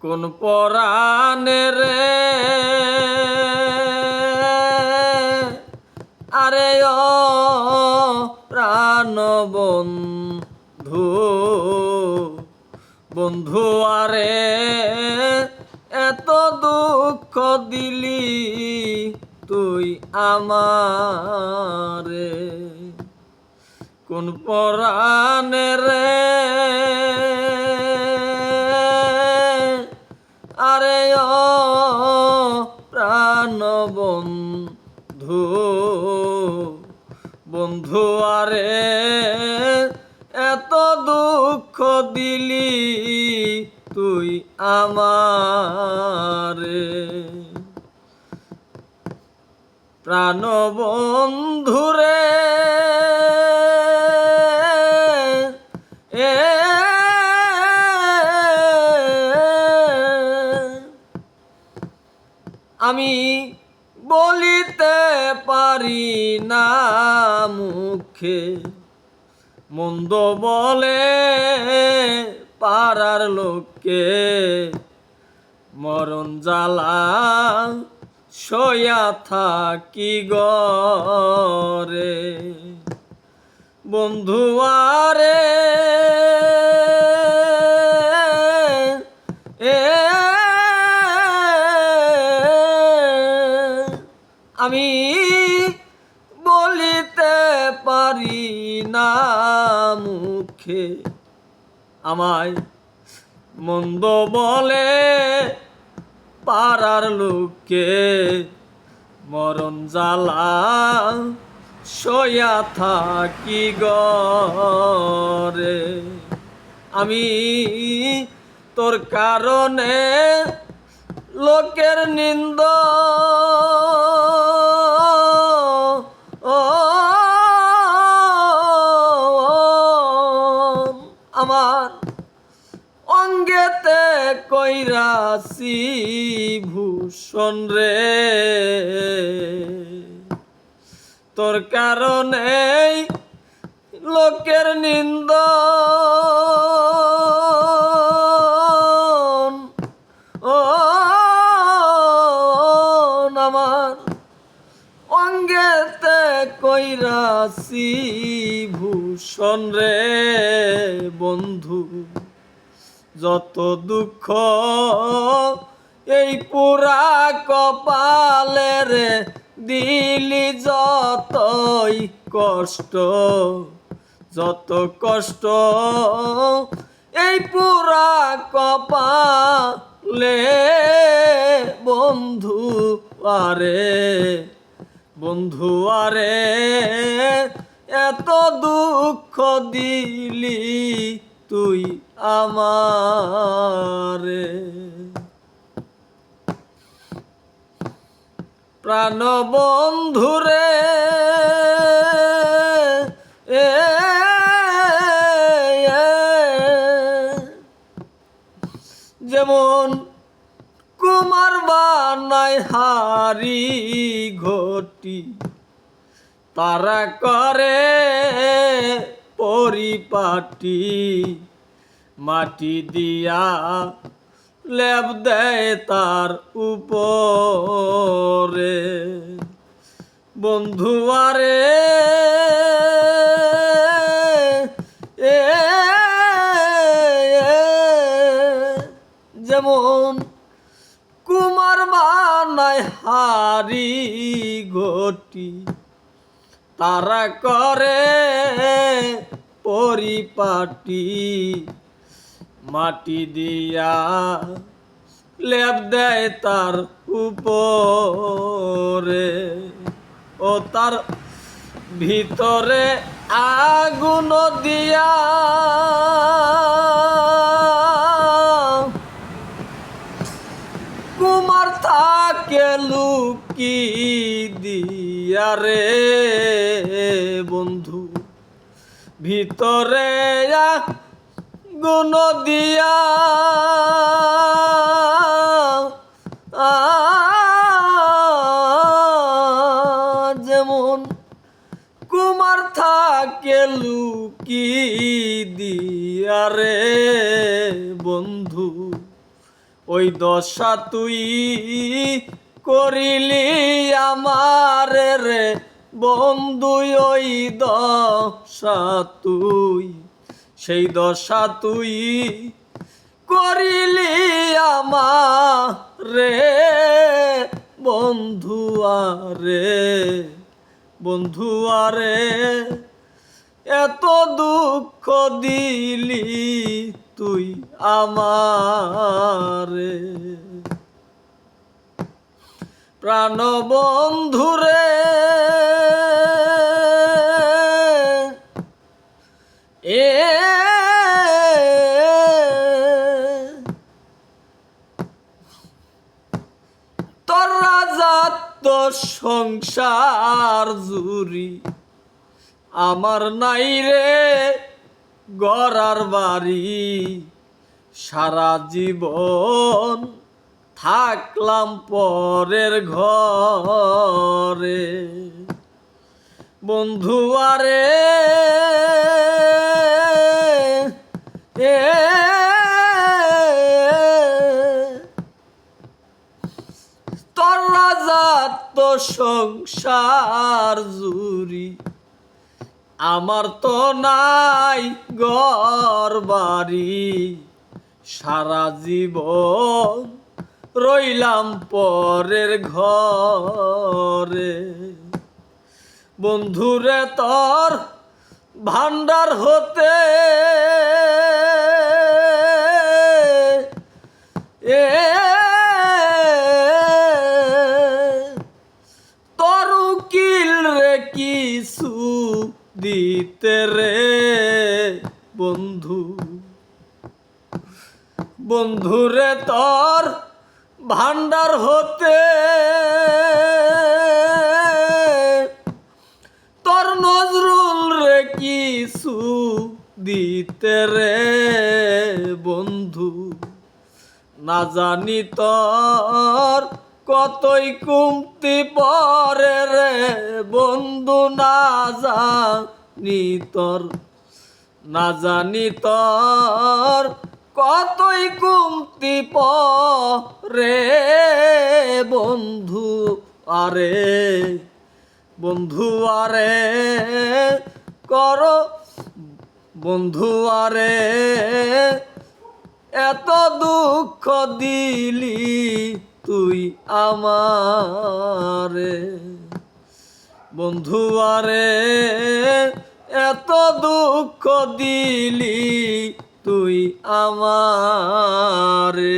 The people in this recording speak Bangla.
কোন পরাণে রে? আরে ও প্রাণ বন্ধু বন্ধু আরে, এত দুঃখ দিলি তুই আমারে। কোন পরাণে রে? আরে প্রাণ বন্ধু বন্ধু আরে এত দুঃখ দিলি তুই আমারে। প্রাণ বন্ধুরে আমি বলিতে পারি না মুখে। মন্দ বলে পাড়ার লোককে। মরণ জ্বালা সয়া থাকি গরে। বন্ধু মুখে আমায় মন্দ বলে, পাড়ার লোকে মরণ জ্বালা সয়া থাকি গরে। আমি তোর কারণে লোকের নিন্দ কইরাছি ভূষণ রে। তোর কারণে লোকের নিন্দ। ও আমার অঙ্গেতে কইরাছি ভূষণ রে বন্ধু। যত দুঃখ এই পুরা কপালে রে দিলি যতই কষ্ট, যত কষ্ট এই পুরা কপালে বন্ধু আরে বন্ধু আরে, এত দুঃখ দিলি তুই আমারে প্রাণ বন্ধুরে যেমন কুমার বানায় হারি ঘটি তারা করে পরিপাটি। মাটি দিয়া লেপ দেয় তার উপরে। বন্ধু আরে, এ যেমন কুমার বানায় হারি ঘটি, তারা করে পরিপাটি। মাটি দিয়া লেপ দেয় তার উপরে। ও তার ভিতরে আগুন দিয়া কুমার থাকে লুকি দিয়া রে বন্ধু। ভিতরে গুণ দিয়া। যেমন কুমার থাকে লুকি দিয়া রে বন্ধু, ওই দশা তুই করিলি আমার রে বন্ধু, ওই দশা তুই সেই দশা তুই করিলি আমার। রে বন্ধু আরে বন্ধু আরে, এত দুঃখ দিলি তুই আমারে। প্রাণ বন্ধুরে সংসার জুরি আমার নাই রে গড়ার বাড়ি। সারা জীবন থাকলাম পরের ঘরে। বন্ধু আরে রাজাত তো সংসার জুরি আমার তো নাই ঘর বাড়ি। সারা জীবন রইলাম পরের ঘরে। বন্ধুরে, তোর ভান্ডার হতে এ বন্ধুরে তোর ভান্ডার হতে। তোর নজরুল রে কিছু দিতে রে বন্ধু। না জানি তোর কতই কুমতি পরে রে বন্ধু, না জানি তোর। না জানি তোর কতই কুমতি পরে বন্ধু আরে বন্ধু আরে, কর। বন্ধু আরে, এত দুঃখ দিলি তুই আমারে। বন্ধু আরে, এত দুঃখ দিলি তুই আমারে